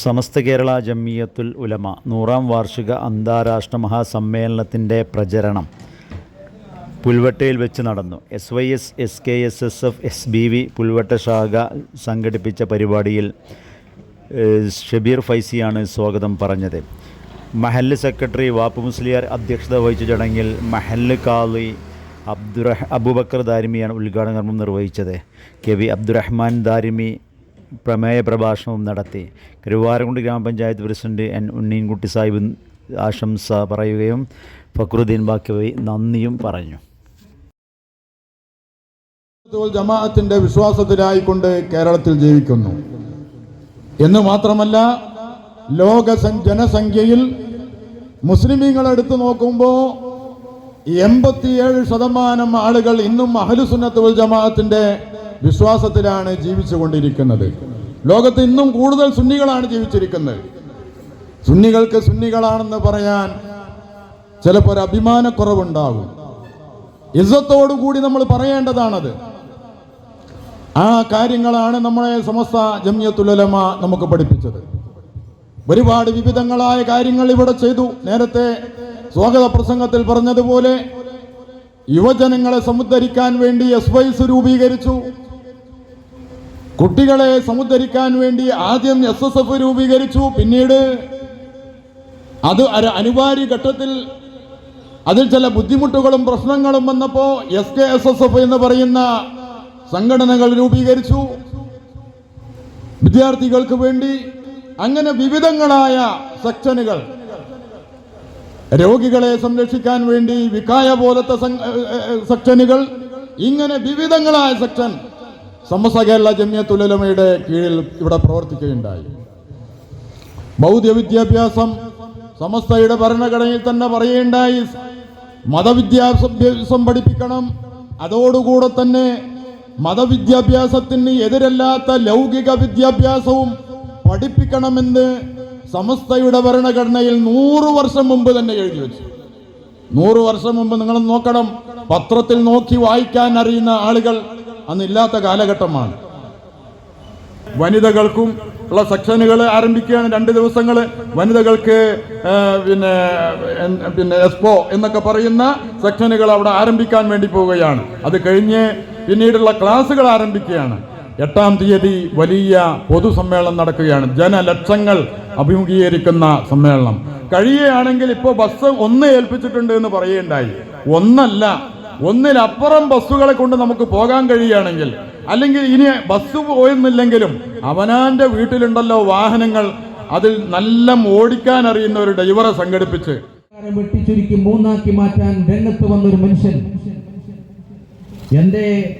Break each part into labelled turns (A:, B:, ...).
A: സമസ്ത കേരള ജമ്മിയത്തുൽ ഉലമ നൂറാം വാർഷിക അന്താരാഷ്ട്ര മഹാസമ്മേളനത്തിന്റെ പ്രചരണം പുൽവട്ടയിൽ വെച്ച് നടന്നു. S Y S S K S S F S B V Pulvatta ശാഖ സംഘടിപ്പിച്ച പരിപാടിയിൽ ഷബീർ ഫൈസിയാണ് സ്വാഗതം പറഞ്ഞത്. മഹല്ല് സെക്രട്ടറി വാപ്പു മുസ്ലിയാർ അധ്യക്ഷത വഹിച്ച ചടങ്ങിൽ മഹല്ല് കാളി അബ്ദുറഹ് അബൂബക്കർ ദാരിമിയാണ് ഉദ്ഘാടന നിർവഹിച്ചത്. കെ വി അബ്ദുറഹ്മാൻ ദാരിമി പ്രമേയ പ്രഭാഷണവും നടത്തി. കരുവാരക്കുണ്ട് ഗ്രാമപഞ്ചായത്ത് പ്രസിഡന്റ് എൻ ഉണ്ണീൻകുട്ടി സാഹിബ് ആശംസ പറയുകയും ഫക്രുദ്ദീൻ ബാക്കി നന്ദിയും പറഞ്ഞു.
B: ജമാഅത്തിന്റെ വിശ്വാസത്തിലായിക്കൊണ്ട് കേരളത്തിൽ ജീവിക്കുന്നു. എന്ന് മാത്രമല്ല ലോക ജനസംഖ്യയിൽ മുസ്ലിമീങ്ങൾ എടുത്തു നോക്കുമ്പോൾ എൺപത്തിയേഴ് ശതമാനം ആളുകൾ ഇന്നും അഹലുസുന്നത്തുൽ ജമാഅത്തിന്റെ വിശ്വാസത്തിലാണ് ജീവിച്ചു കൊണ്ടിരിക്കുന്നത് ലോകത്ത് ഇന്നും കൂടുതൽ സുന്നികളാണ് ജീവിച്ചിരിക്കുന്നത്. സുന്നികൾക്ക് സുന്നികളാണെന്ന് പറയാൻ ചിലപ്പോൾ ഒരു അഭിമാനക്കുറവുണ്ടാകും. ഇസ്വത്തോടുകൂടി നമ്മൾ പറയേണ്ടതാണത്. ആ കാര്യങ്ങളാണ് നമ്മളെ സമസ്ത ജമ്യത്തുലമ നമുക്ക് പഠിപ്പിച്ചത്. ഒരുപാട് വിവിധങ്ങളായ കാര്യങ്ങൾ ഇവിടെ ചെയ്തു. നേരത്തെ സ്വാഗത പ്രസംഗത്തിൽ പറഞ്ഞതുപോലെ യുവജനങ്ങളെ സമുദ്ധരിക്കാൻ വേണ്ടി എസ് വൈസ് രൂപീകരിച്ചു. കുട്ടികളെ സമുദ്ധരിക്കാൻ വേണ്ടി ആദ്യം എസ് എസ് എഫ് രൂപീകരിച്ചു. പിന്നീട് അത് ഒരു അനിവാര്യ ഘട്ടത്തിൽ അതിൽ ചില ബുദ്ധിമുട്ടുകളും പ്രശ്നങ്ങളും വന്നപ്പോൾ S K S S F എന്ന് പറയുന്ന സംഘടനകൾ രൂപീകരിച്ചു. വിദ്യാർത്ഥികൾക്ക് വേണ്ടി അങ്ങനെ വിവിധങ്ങളായ സെക്ഷനുകൾ. രോഗികളെ സംരക്ഷിക്കാൻ വേണ്ടി വിക്കായ പോലത്തെ സെക്ഷനുകൾ. ഇങ്ങനെ വിവിധങ്ങളായ സെക്ഷൻ സമസ്ത കേരള ജമ്യത്തുലമയുടെ കീഴിൽ ഇവിടെ പ്രവർത്തിക്കുകയുണ്ടായി. ബൗദ്ധ്യ വിദ്യാഭ്യാസം സമസ്തയുടെ ഭരണഘടനയിൽ തന്നെ പറയുകയുണ്ടായി. മതവിദ്യാഭ്യാസം പഠിപ്പിക്കണം. അതോടുകൂടെ തന്നെ മതവിദ്യാഭ്യാസത്തിന് എതിരല്ലാത്ത ലൗകിക വിദ്യാഭ്യാസവും പഠിപ്പിക്കണമെന്ന് സമസ്തയുടെ ഭരണഘടനയിൽ നൂറു വർഷം മുമ്പ് തന്നെ എഴുതി വെച്ചു. നൂറു വർഷം മുമ്പ് നിങ്ങൾ നോക്കണം. പത്രത്തിൽ നോക്കി വായിക്കാൻ അറിയുന്ന ആളുകൾ അന്നില്ലാത്ത കാലഘട്ടമാണ്. വനിതകൾക്കും ഉള്ള സെക്ഷനുകൾ ആരംഭിക്കുകയാണ് രണ്ട് ദിവസങ്ങൾ. വനിതകൾക്ക് പിന്നെ പിന്നെ എസ്പോ എന്നൊക്കെ പറയുന്ന സെക്ഷനുകൾ അവിടെ ആരംഭിക്കാൻ വേണ്ടി പോവുകയാണ്. അത് കഴിഞ്ഞ് പിന്നീടുള്ള ക്ലാസ്സുകൾ ആരംഭിക്കുകയാണ്. എട്ടാം തീയതി വലിയ പൊതുസമ്മേളനം നടക്കുകയാണ്. ജനലക്ഷങ്ങൾ അഭിമുഖീകരിക്കുന്ന സമ്മേളനം. കഴിയുകയാണെങ്കിൽ ഇപ്പോൾ ബസ് ഒന്ന് ഏൽപ്പിച്ചിട്ടുണ്ട് എന്ന് പറയുകയുണ്ടായി. ഒന്നല്ല ഒന്നിലപ്പുറം ബസ്സുകളെ കൊണ്ട് നമുക്ക് പോകാൻ കഴിയുകയാണെങ്കിൽ അല്ലെങ്കിൽ ഇനി ബസ് പോയെന്നില്ലെങ്കിലും അവനാന്റെ വീട്ടിലുണ്ടല്ലോ വാഹനങ്ങൾ അതിൽ നല്ല ഓടിക്കാൻ അറിയുന്ന ഒരു ഡ്രൈവറെ സംഘടിപ്പിച്ച്.
C: വെട്ടിച്ചുരുക്കി മൂന്നാക്കി മാറ്റാൻ രംഗത്ത് വന്നൊരു മനുഷ്യൻ. എന്റെ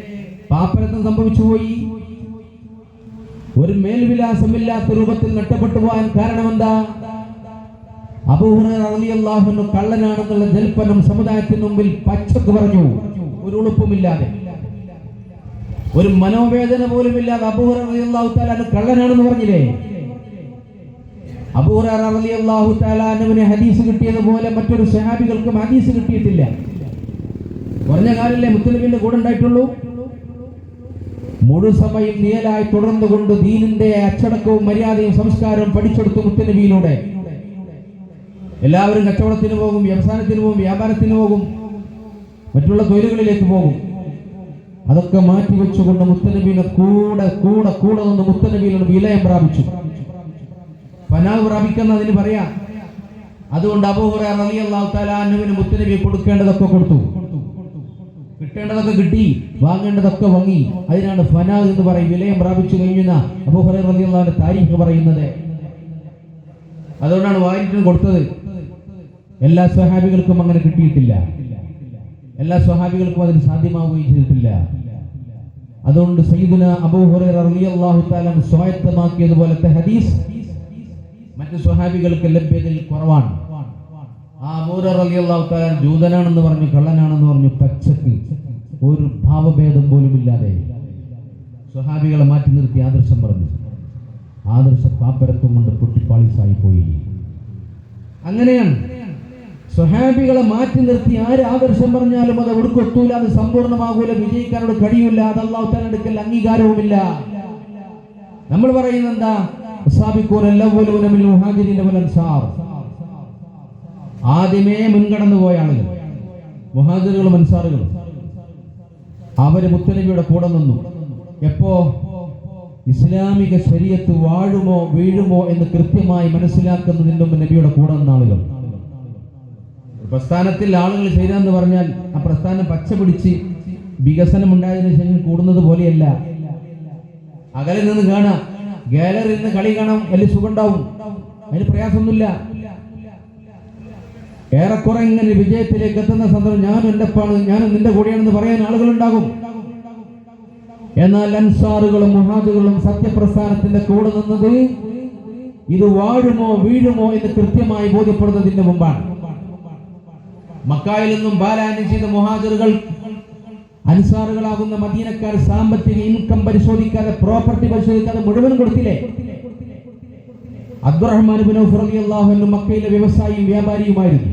C: സംഭവിച്ചു പോയി? ഒരു മേൽവിലാസമില്ലാത്ത രൂപത്തിൽ നഷ്ടപ്പെട്ടു പോകാൻ കാരണമെന്താ? അബൂഹുറിയാഹുന്നു കള്ളനാണെന്നുള്ള ജൽപ്പനം സമുദായത്തിന് മുമ്പിൽ പച്ചക്ക് പറഞ്ഞു. ഒരു ഉളുപ്പുമില്ലാതെ. ഒരു മനോവേദന പോലും ഇല്ലാതെ അബൂഹുറിയാഹു താലാന് കള്ളനാണെന്ന് പറഞ്ഞില്ലേ? അബൂഹു താലാനുവിന് ഹദീസ് കിട്ടിയതുപോലെ മറ്റൊരു സഹാബികൾക്കും ഹദീസ് കിട്ടിയിട്ടില്ല. കുറഞ്ഞ കാലല്ലേ മുത്തലബിന്റെ കൂടെ ഉണ്ടായിട്ടുള്ളൂ? മുഴുസമയം നിയലായി തുടർന്നുകൊണ്ട് ദീനിന്റെ അച്ചടക്കവും മര്യാദയും സംസ്കാരവും പഠിച്ചെടുത്തു മുത്തനബിയിലൂടെ. എല്ലാവരും കച്ചവടത്തിന് പോകും വ്യവസായത്തിന് പോകും വ്യാപാരത്തിന് പോകും മറ്റുള്ള തൊഴിലുകളിലേക്ക് പോകും. അതൊക്കെ മാറ്റി വെച്ചുകൊണ്ട് മുത്തനബീനെ കൂടെ കൂടെ കൂടെ നിന്ന് മുത്തനബീനോട് വിലയം പ്രാപിച്ചു. പനാവ് പ്രാപിക്കുന്ന അതിന് പറയാം. അതുകൊണ്ട് അബൂഹുറ റലി അള്ളാഹു താലാനുവിന് മുത്തനബി കൊടുക്കേണ്ടതൊക്കെ കൊടുത്തു. കിട്ടേണ്ടതൊക്കെ കിട്ടി വാങ്ങേണ്ടതൊക്കെ വാങ്ങി. അതിനാണ് ഫനാവ് എന്ന് പറയും വിലയം പ്രാപിച്ചു കഴിഞ്ഞ അബൂഹുറ റലി അള്ളാഹുന്റെ താരീഖ് പറയുന്നത്. അതുകൊണ്ടാണ് വാങ്ങിട്ടും കൊടുത്തത്. എല്ലാ സ്വഹാബികൾക്കും അങ്ങനെ കിട്ടിയിട്ടില്ല. എല്ലാ സ്വഹാബികൾക്കും അതിന് സാധ്യമാവുകയും ചെയ്തിട്ടില്ല. അതുകൊണ്ട് സയ്യിദുന അള്ളാഹു താലാൻ സ്വായത്തമാക്കിയതുപോലത്തെ ഹദീസ് മറ്റു സ്വഹാബികൾക്ക് ലഭ്യതയിൽ കുറവാണ്. ആ അബൂർ റളിയല്ലാഹു തആല ജൂതനാണെന്ന് പറഞ്ഞു കള്ളനാണെന്ന് പറഞ്ഞു പച്ചക്ക് ഒരു ഭാവഭേദം പോലും ഇല്ലാതെ സ്വഹാബികളെ മാറ്റി നിർത്തി ആദർശം പറഞ്ഞു. ആദർശ പാപ്പരത്വം കൊണ്ട് പൊട്ടിപ്പാളിസായി പോയി അങ്ങനെയാണ് സ്വഹാബികളെ മാറ്റി നിർത്തി ആര് ആദർശം പറഞ്ഞാലും അത് ഒടുക്കൊത്തൂല അത് സമ്പൂർണമാകൂല വിജയിക്കാനോട് കഴിയൂല അത് അള്ളാഹു എടുക്കൽ അംഗീകാരവുമില്ല. നമ്മൾ പറയുന്നത് എന്താ? ആദ്യമേ മുൻകടന്നു പോയ ആളുകൾ മുഹാജിറുകളും അൻസാറുകളും. അവർ മുത്തനബിയുടെ കൂടെ നിന്നു. എപ്പോ? ഇസ്ലാമിക ശരീരത്ത് വാഴുമോ വീഴുമോ എന്ന് കൃത്യമായി മനസ്സിലാക്കുന്നതിന് മുമ്പ് നബിയുടെ കൂടെ നിന്ന ആളുകൾ. പ്രസ്ഥാനത്തിൽ ആളുകൾ ചേരാന്ന് പറഞ്ഞാൽ ആ പ്രസ്ഥാനം പച്ച പിടിച്ച് വികസനം ഉണ്ടായതിനു ശേഷം കൂടുന്നത് പോലെയല്ല. അകലെ നിന്ന് കാണാം ഗാലറിയിൽ നിന്ന് കളി കാണാം വലിയ സുഖമുണ്ടാവും. അതിന് പ്രയാസമൊന്നുമില്ല. ഏറെക്കുറെ ഇങ്ങനെ വിജയത്തിലേക്ക് എത്തുന്ന സന്ദർഭം ഞാൻ എന്റെ പാണ് ഞാൻ നിന്റെ കൂടെയാണെന്ന് പറയാൻ ആളുകളുണ്ടാകും. എന്നാൽ അൻസാറുകളും മുഹാജുകളും സത്യപ്രസ്ഥാനത്തിന്റെ കൂടെ നിന്നത് ഇത് വാഴുമോ വീഴുമോ എന്ന് കൃത്യമായി ബോധ്യപ്പെടുന്നതിന്റെ മുമ്പാണ്. മക്കായിൽ നിന്നും ബാലായനം ചെയ്ത മുഹാജറുകൾ അൻസാറുകളാകുന്ന മദീനക്കാർ സാമ്പത്തിക ഇൻകം പരിശോധിക്കാതെ പ്രോപ്പർട്ടി പരിശോധിക്കാതെ മുഴുവൻ കൊടുത്തില്ലേ? അബ്ദുറഹ്മാൻ മക്കയിലെ വ്യവസായിയും വ്യാപാരിയുമായിരുന്നു.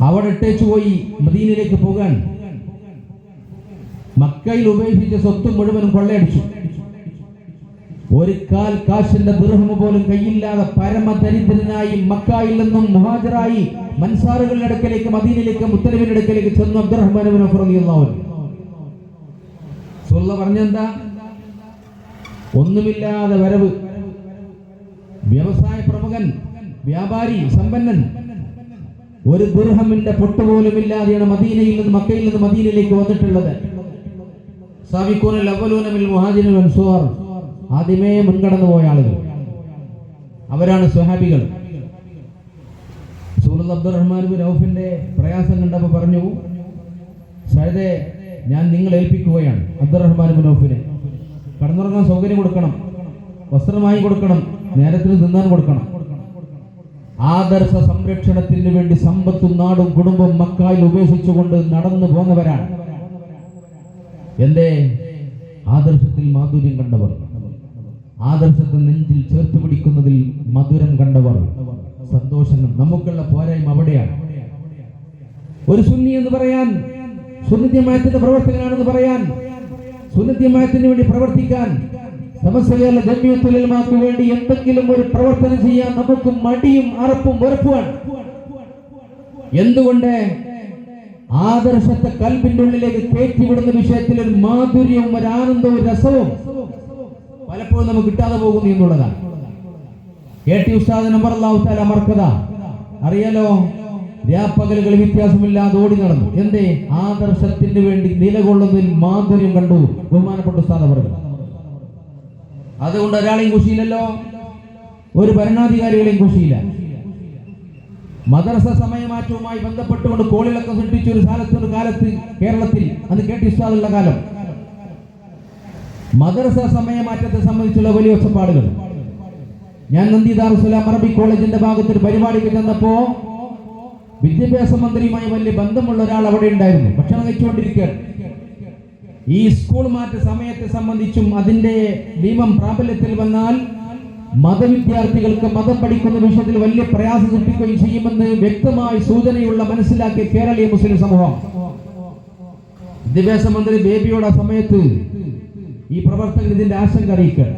C: അവിടെ ഇട്ടേച്ചു പോയി മദീനയിലേക്ക് പോകാൻ. മക്കയിൽ ഉപേക്ഷിച്ച സ്വത്ത് മുഴുവനും കൊള്ളയടിച്ചു. ഒരു കാൽ കാശിന്റെ ദുർഹമ പോലും കയ്യില്ലാതെ പരമദരിദ്രനായി മക്കായിൽ നിന്നും മുഹാജറായി മൻസാറുകളുടെ അടുക്കലേക്ക് മദീനിലേക്ക് മുത്തലിമിന്റെ അടുക്കലേക്ക് ചെന്നു അബ്ദുറഹ്മാൻ ബിൻ സുല്ല പറഞ്ഞെന്താ? ഒന്നുമില്ലാതെ വരവ്. വ്യവസായ പ്രമുഖൻ വ്യാപാരി സമ്പന്നൻ. ഒരു ദുർഹമിന്റെ പൊട്ടുപോലും ഇല്ലാതെയാണ് മദീനയിൽ നിന്ന് മക്കയിൽ നിന്ന് മദീനയിലേക്ക് വന്നിട്ടുള്ളത്. സാബിക്കൂനൽ അവലൂന മിൽ മുഹാജിറുൽ അൻസ്വാർ. ആദ്യമേ മുൻകടന്നു പോയ ആളുകൾ. അവരാണ് സ്വഹാബികൾ. സൂറത്ത് അബ്ദുറഹ്മാൻ ബിൻ ഔഫിന്റെ പ്രയാസം കണ്ടപ്പോൾ പറഞ്ഞു സഹദേ ഞാൻ നിങ്ങൾ ഏൽപ്പിക്കുകയാണ് അബ്ദുറഹ്മാൻ ബിൻ ഔഫിനെ കടന്നുറങ്ങാൻ സൗകര്യം കൊടുക്കണം വസ്ത്രമായി കൊടുക്കണം നേരത്തിന് തിന്നാൻ കൊടുക്കണം. ആദർശ സംരക്ഷണത്തിന് വേണ്ടി സമ്പത്തും നാടും കുടുംബം മക്കായിൽ ഉപേക്ഷിച്ചുകൊണ്ട് നടന്നു പോന്നവരാണ്. എന്റെ ആദർശത്തിൽ മാധുര്യം കണ്ടവർ. ആദർശത്തെ നെഞ്ചിൽ ചേർത്ത് പിടിക്കുന്നതിൽ മധുരം കണ്ടവർ. സന്തോഷങ്ങൾ നമുക്കുള്ള പോരായ്മ അവിടെയാണ്. ഒരു സുന്നി എന്ന് പറയാൻ സുന്നിധ്യമായത്തിന്റെ പ്രവർത്തകനാണെന്ന് പറയാൻ സുന്നിധ്യമായത്തിന് വേണ്ടി പ്രവർത്തിക്കാൻ സമസ്തകേരള ജമ്യത്തുലമാക്ക് വേണ്ടി എന്തെങ്കിലും ഒരു പ്രവർത്തനം ചെയ്യാൻ നമുക്ക് മടിയും അറപ്പും വെറുപ്പുമാണ്. എന്തുകൊണ്ട് ആദർശത്തെ കൽബിന്റെ ഉള്ളിലേക്ക് കയറ്റിവിടുന്ന വിഷയത്തിൽ ഒരു മാധുര്യവും ഒരു ആനന്ദവും രസവും പലപ്പോഴും നമുക്ക് കിട്ടാതെ പോകുന്നു എന്നുള്ളതാണ്. ടി ഉസ്താദ് നമ്പർ അള്ളാഹുത്താല അമർക്കത അറിയാലോ? രാപ്പകലുകൾ വ്യത്യാസമില്ലാതെ ഓടി നടന്നു. എന്തേ? ആദർശത്തിന് വേണ്ടി നിലകൊള്ളുന്നതിൽ മാധുര്യം കണ്ടു. ബഹുമാനപ്പെട്ട ഉസ്താദ് പറഞ്ഞു അതുകൊണ്ട് ഒരാളെയും കുശിയില്ലല്ലോ. ഒരു ഭരണാധികാരികളെയും കുശിയില്ല. മദ്രസ സമയമാറ്റവുമായി ബന്ധപ്പെട്ടുകൊണ്ട് കോളിളക്കം സൃഷ്ടിച്ച ഒരു കാലത്ത് ഒരു കാലത്ത് കേരളത്തിൽ അത് കേട്ടി ഉസ്താദുള്ള കാലം. മദ്രസ സമയമാറ്റത്തെ സംബന്ധിച്ചുള്ള വലിയ ഒച്ചപ്പാടുകൾ. ഞാൻ നന്ദി ദാറുസലാം അറബി കോളേജിന്റെ ഭാഗത്ത് ഒരു പരിപാടിക്ക് ചെന്നപ്പോ വിദ്യാഭ്യാസ മന്ത്രിയുമായി വലിയ ബന്ധമുള്ള ഒരാൾ അവിടെ ഉണ്ടായിരുന്നു. ഭക്ഷണം കഴിച്ചുകൊണ്ടിരിക്കുകയാണ്. ഈ സ്കൂൾ മാറ്റ സമയത്തെ സംബന്ധിച്ചും അതിന്റെ നിയമം പ്രാബല്യത്തിൽ വന്നാൽ മതവിദ്യാർത്ഥികൾക്ക് മതം പഠിക്കുന്ന വിഷയത്തിൽ വലിയ പ്രയാസം സൃഷ്ടിക്കുകയും ചെയ്യുമെന്ന് വ്യക്തമായി സൂചനയുള്ള മനസ്സിലാക്കിയ കേരളീയ മുസ്ലിം സമൂഹം. വിദ്യാഭ്യാസ മന്ത്രി ബേബിയോട് സമയത്ത് ഈ പ്രവർത്തകർ ഇതിന്റെ ആശങ്ക അറിയിക്കുക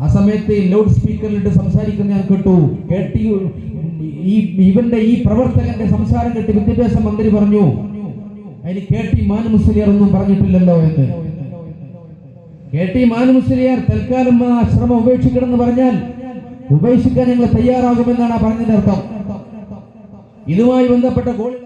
C: ആ സമയത്ത് ലൗഡ് സ്പീക്കറിലിട്ട് സംസാരിക്കുന്ന ഞാൻ കേട്ടു. കേട്ടി ഈ ഇവന്റെ ഈ പ്രവർത്തകന്റെ സംസാരം കേട്ട് വിദ്യാഭ്യാസ മന്ത്രി പറഞ്ഞു അതിന് കേട്ടി ടി മാനു മുസ്ലിയാർ ഒന്നും പറഞ്ഞിട്ടില്ലല്ലോ എന്ന്. കേട്ടി ടി മാനു മുസ്ലിയാർ തൽക്കാലം ആ ശ്രമം ഉപേക്ഷിക്കണമെന്ന് പറഞ്ഞാൽ ഉപേക്ഷിക്കാൻ ഞങ്ങൾ തയ്യാറാകുമെന്നാണ് ആ പറഞ്ഞതിന്റെ അർത്ഥം. ഇതുമായി ബന്ധപ്പെട്ട ഗോളിൽ